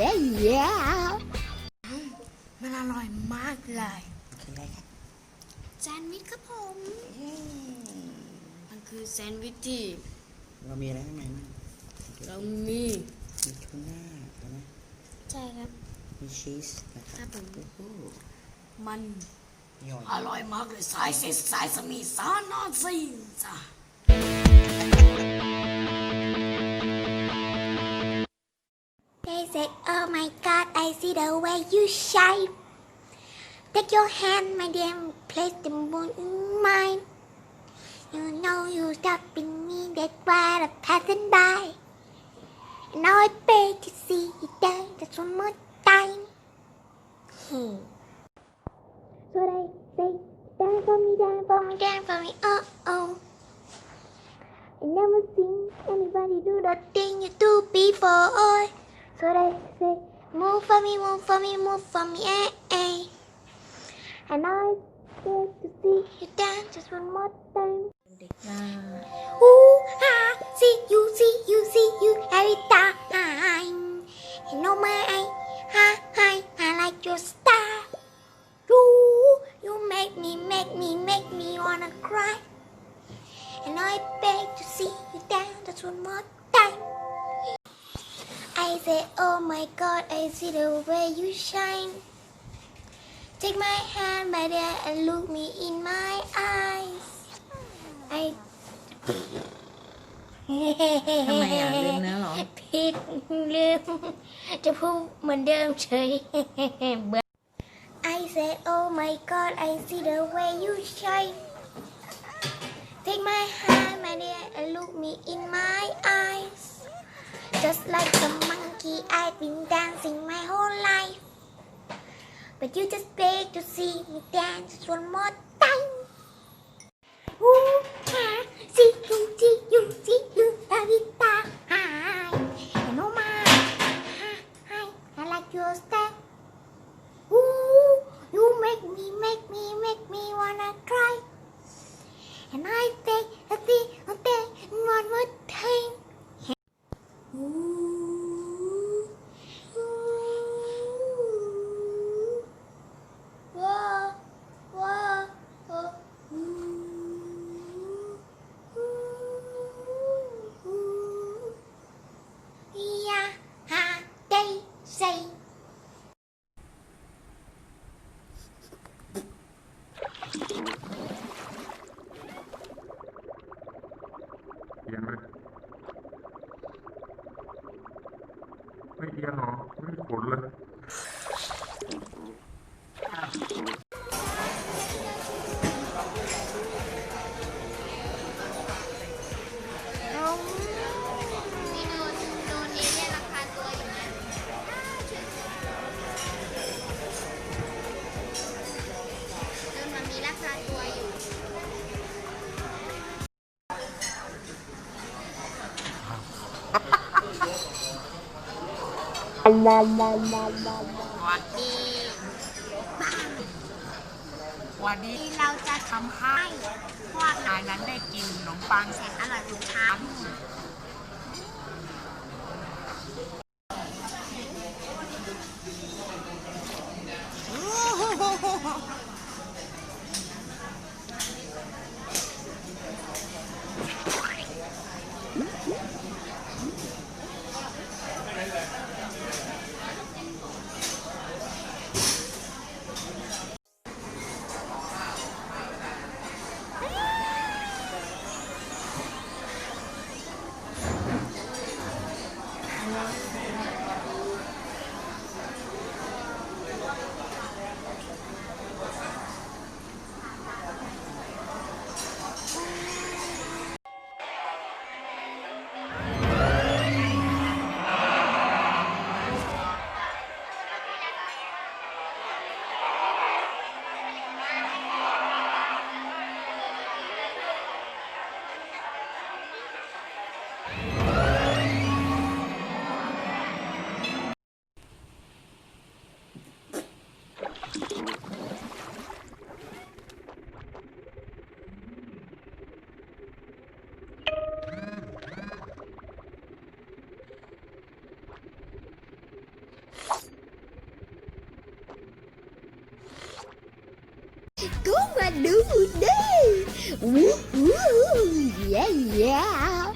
เย้เย้มันอร่อยมากเลยคืออะไรครับแซนด์วิชครับผมมันคือแซนด์วิชที่เรามีอะไรข้างในบ้างเรามีมีทูน่าใช่ไหมใช่ครับมีชีสนะคครัรับบผมโอ้โหมันย่อยอร่อยมากเลยสายเสร็จสายสมีสานอนสิจ้ะ see the way you shine. Take your hand, my dear, and place the moon in mine. You know you stopping me, that's why I'm passing by. And now I beg to see you there, just one more time. Hmm. So they say, dance for me, dance for me, dance for me, oh oh. I never seen anybody do the thing you do before. So they say, move for me, move for me, move for me, eh, eh. And I get to see you dance just one more time. Ooh, ah, see you, see you, see you every time. You know my, hi, hi, I like your style. Ooh, you make me, make me, make me wanna cry. And I beg to see you dance just one more time. I say, oh my God, I see the way you shine. Take my hand by there and look me in my eyes. I ทำไมอ่ะลืมเนื้อเหรอ ผิดลืม จะพูดเหมือนเดิมเฉย เบื่อ I said, oh my God, I see the way you shine. Take my hand, my dear, and look me in my eyes. Just like a monkey, I've been dancing my whole life. But you just beg to see me dance one more time. Ooh, ah, see you, see you, see you every time. You know my, hi, hi, I like your style. Ooh, you make me, make me, make me wanna cry. And I say, mediano nel cuore วัดดีวันนี้เราจะทำให้พวกนายนั้นได้กินขนมปังแสนอร่อยทุกชั้น do day. Woo, woo, yeah, yeah.